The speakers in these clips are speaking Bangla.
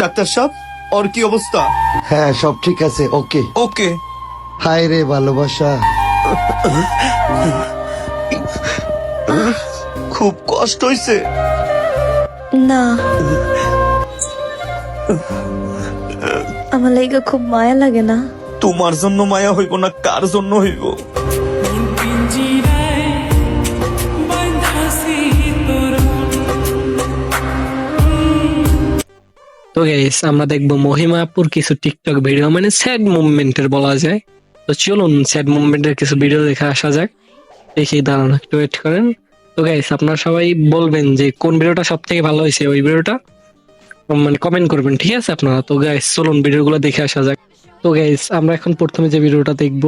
ডাক্তার সাহেব ওর কি অবস্থা? হ্যাঁ সব ঠিক আছে ওকে। ওকে। হাই রে ভালোবাসা। খুব কষ্ট হইছে। না। আমার লাইগা খুব মায়া লাগে না। তোমার জন্য মায়া হইব না কার জন্য হইব? তো গাইস আমরা দেখব মহিমাপুর কিছু টিকটক ভিডিও মানে স্যাড মুভমেন্টের বলা যায়। তো চলুন স্যাড মুভমেন্টের কিছু ভিডিও দেখে আসা যাক। দেখি দাঁড়ান একটু ওয়েট করেন। তো গাইস আপনারা সবাই বলবেন যে কোন ভিডিওটা সব থেকে ভালো হয়েছে ওই ভিডিওটা মানে কমেন্ট করবেন ঠিক আছে আপনারা? তো গাইস চলুন ভিডিওগুলো দেখে আসা যাক। তো গাইস আমরা এখন প্রথমে যে ভিডিওটা দেখব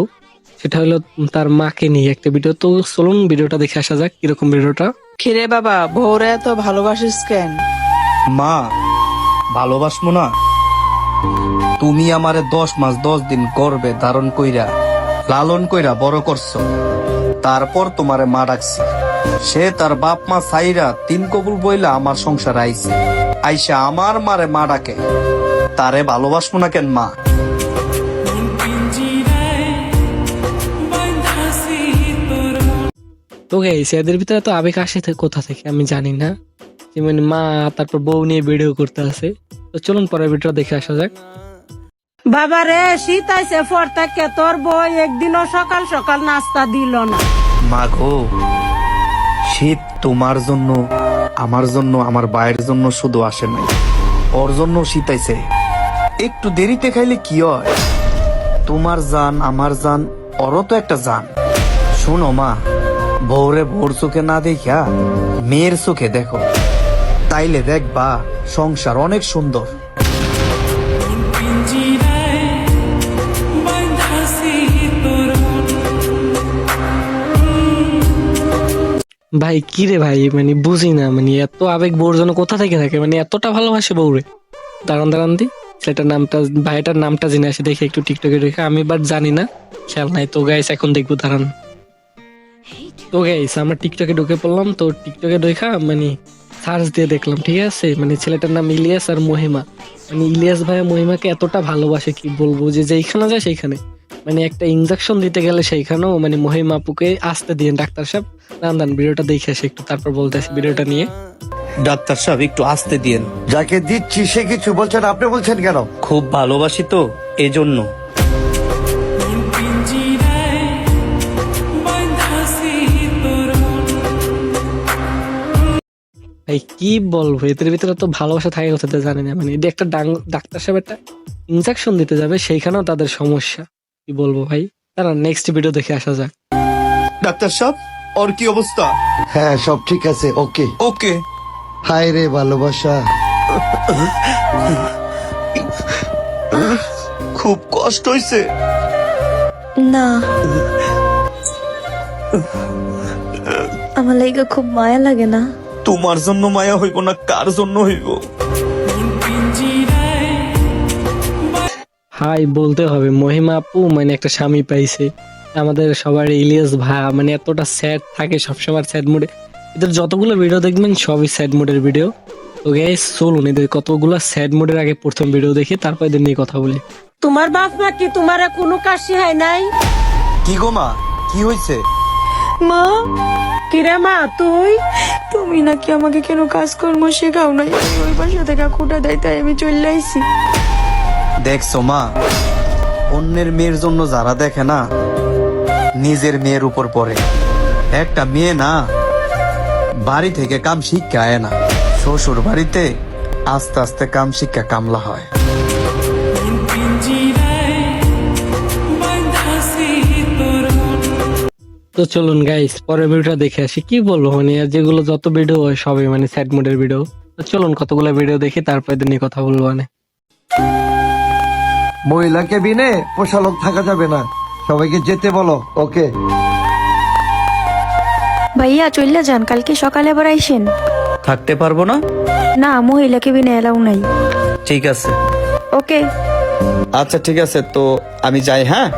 সেটা হলো তার মাকে নিয়ে একটা ভিডিও তো চলুন ভিডিওটা দেখে আসা যাক কীরকম ভিডিওটা খিরে বাবা ভোরে এত ভালোবাসিস কেন? মা ভালোবাসমো না? তুমি আমারে দশ মাস দশ দিন গর্বে ধারণ কইরা, লালন কইরা বড় করছ। তারপর তোমারে মা ডাকছি। সে তার বাপ মা সাইরা তিন কবুল বইলা আমার সংসার আইছে। আইসা আমার মারে মা ডাকে। তারে ভালোবাসমো না কেন মা? তো গাইস এদের ভিতরে তো আবেগ আসে কোথা থেকে? আমি জানি না। মানে মা তারপর বউ নিয়ে ভিডিও করতে আসে তো চলুন পরের ভিডিও দেখে আসা যাক। বাবা রে শীত আইসে ফর থেকে তোর বই একদিনও সকাল সকাল নাস্তা দিল না। মা গো শীত তোমার জন্য আমার জন্য আমার ভাইয়ের জন্য শুধু আসে নাই। ওর জন্য শীত আইছে। একটু দেরিতে খাইলে কি হয়? তোমার জান আমার জান ওরও তো একটা জান। শোনো মা বউরে ভোর চোখে না দেখিয়া মেয়ের চোখে দেখো। তাইলে দেখবা সংসার অনেক সুন্দর। ভাই, কি রে ভাই? মানে বুঝি না মানে এত আবেগ বউর জন্য কোথা থেকে থাকে? মানে এতটা ভালোবাসে বউরে। দাঁড়ান দাঁড়ান দি। ছেলেটার নামটা, ভাইটার নামটা জেনে আসে, দেখে একটু টিকটকে দেখে। আমি বাট জানি না, খেয়াল নাই। তো গাইস এখন দেখব, দাঁড়ান। তো গাইস আমরা টিকটকে ঢুকে পড়লাম। তো টিকটকে দেখা মানে সার্চ দিয়ে দেখলাম ঠিক আছে? মানে ছেলেটার নাম ইলিয়াস আর মহিমা। মানে ইলিয়াস ভাই মহিমাকে এতটা ভালোবাসে কি বলব? যে যেইখানে যায় সেইখানে। মানে একটা ইনজেকশন দিতে গেলে সেইখানেও মানে মহিমা আপুকে আসতে দিয়ে ডাক্তার সাহেব দান দান ভিডিওটা দেখে আসে একটু তারপর বলতেছি ভিডিওটা নিয়ে। ডাক্তার সাহেব একটু আসতে দিয়েন। যাকে দিচ্ছি সে কিছু বলছেন আপনি বলছেন কেন? খুব ভালোবাসি তো এজন্য। ভাই কি বলব? এদের ভিতরে তো ভালোবাসা থাকে কোথাতে জানি না। মানে এটা একটা ডাং- ডাক্তার সাহেব একটা ইনজেকশন দিতে যাবে সেইখানেও তাদের সমস্যা। কি বলব ভাই? তারা নেক্সট ভিডিও দেখে আসা যাক। ডাক্তার সাহেব ওর কি অবস্থা? হ্যাঁ সব ঠিক আছে ওকে। ওকে। হাই রে ভালোবাসা। খুব কষ্ট হইছে। না। আমার লাইগা খুব মায়া লাগে না। তোমার জন্য মায়া হইব না কার জন্য হইব? হাই বলতে হবে মহিমা আপু মানে একটা স্বামী পাইছে। আমাদের সবার ইলিয়াস ভাই মানে এতটা স্যাড থাকে সবসময় স্যাড মুডে এদের যতগুলো ভিডিও দেখবেন সবই স্যাড মুডের ভিডিও তো গাইস চলুন এদের কতগুলো স্যাড মুডের আগে প্রথম ভিডিও দেখি তারপর এদের নিয়ে কথা বলি। তোমার বাপ মা কি তোমার কোনো কাশি হয় নাই? কি গো মা? কি হইছে? মা? কিরে মা, তুই? তুমি নাকি আমাকে কেন কাজকর্ম শেখাও নাই? ওই বাসা থেকে খুঁটা দেয় তাই আমি চলে আইছি। দেখছ মা অন্যের মেয়ের জন্য যারা দেখে না, নিজের মেয়ের উপর পড়ে। একটা মেয়ে না, বাড়ি থেকে কাম শিক্ষা আয় না। শ্বশুর বাড়িতে আস্তে আস্তে কাম শিক্ষা কামলা হয়। তো চলুন গাইস পরের ভিডিওটা দেখে আসি। কি বলব মানে আর যেগুলো যত ভিডিও হয় সবই মানে স্যাড মুডের ভিডিও তো চলুন কতগুলো ভিডিও দেখি তারপর নিয়ে কথা বলব মানে। মহিলাকে বিনে পোষালক থাকা যাবে না। সবাইকে যেতে বলো ওকে। ভাইয়া চললে যান কালকে সকালে আবার আইসেন। থাকতে পারব না? না মহিলাকে বিনা এলাও নাই। ঠিক আছে। ওকে। আচ্ছা ঠিক আছে তো আমি যাই হ্যাঁ?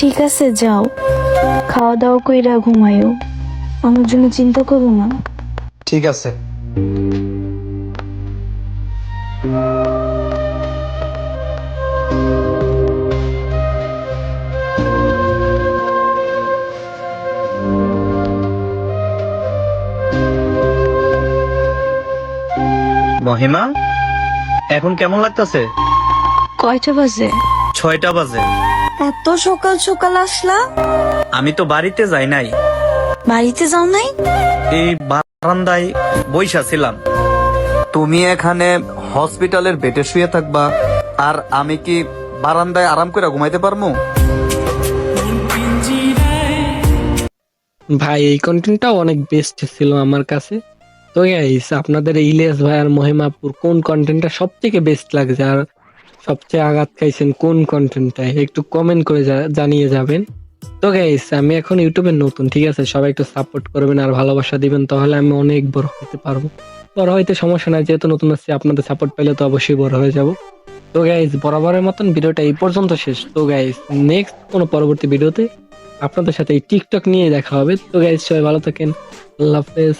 ঠিক আছে যাও। খাওয়া দাওয়া কইরা ঘুমাইও আমার জন্য চিন্তা করো না। ঠিক আছে। মহিমা এখন কেমন লাগতেছে? কয়টা বাজে? ছয়টা বাজে। এত সকাল সকাল আসলা? আমি তো বাড়িতে যাই নাই। বাড়িতে যাও নাই? এই বারান্দায় বইসা ছিলাম। তুমি এখানে হসপিটালের বেডে শুয়ে থাকবা আর আমি কি বারান্দায় আরাম করে ঘুমাইতে পারব ভাই এই কন্টেন্টটাও অনেক বেস্ট ছিল আমার কাছে। তো গাইস আপনাদের ইলিয়াস ভাই আর মহিমাপুর কোন কন্টেন্টটা সব থেকে বেস্ট লাগছে আর সবচেয়ে আঘাত খাইছেন কোন কন্টেন্টটায় একটু কমেন্ট করে জানিয়ে যাবেন। তো গাইস আমি এখন ইউটিউবে নতুন, ঠিক আছে? সবাই একটু সাপোর্ট করবেন আর ভালোবাসা দিবেন, তাহলে আমি অনেক বড় হতে পারব। বড় হইতে সমস্যা নাই, যেহেতু নতুন আসছে আপনাদের সাপোর্ট পেলে তো অবশ্যই বড় হয়ে যাব। তো গাইস বরাবরের মতন ভিডিওটা এই পর্যন্ত শেষ। তো গাইস নেক্সট কোনো পরবর্তী ভিডিওতে আপনাদের সাথে এই টিকটক নিয়ে দেখা হবে। তো গাইস সবাই ভালো থাকেন। আল্লাহ হাফেজ।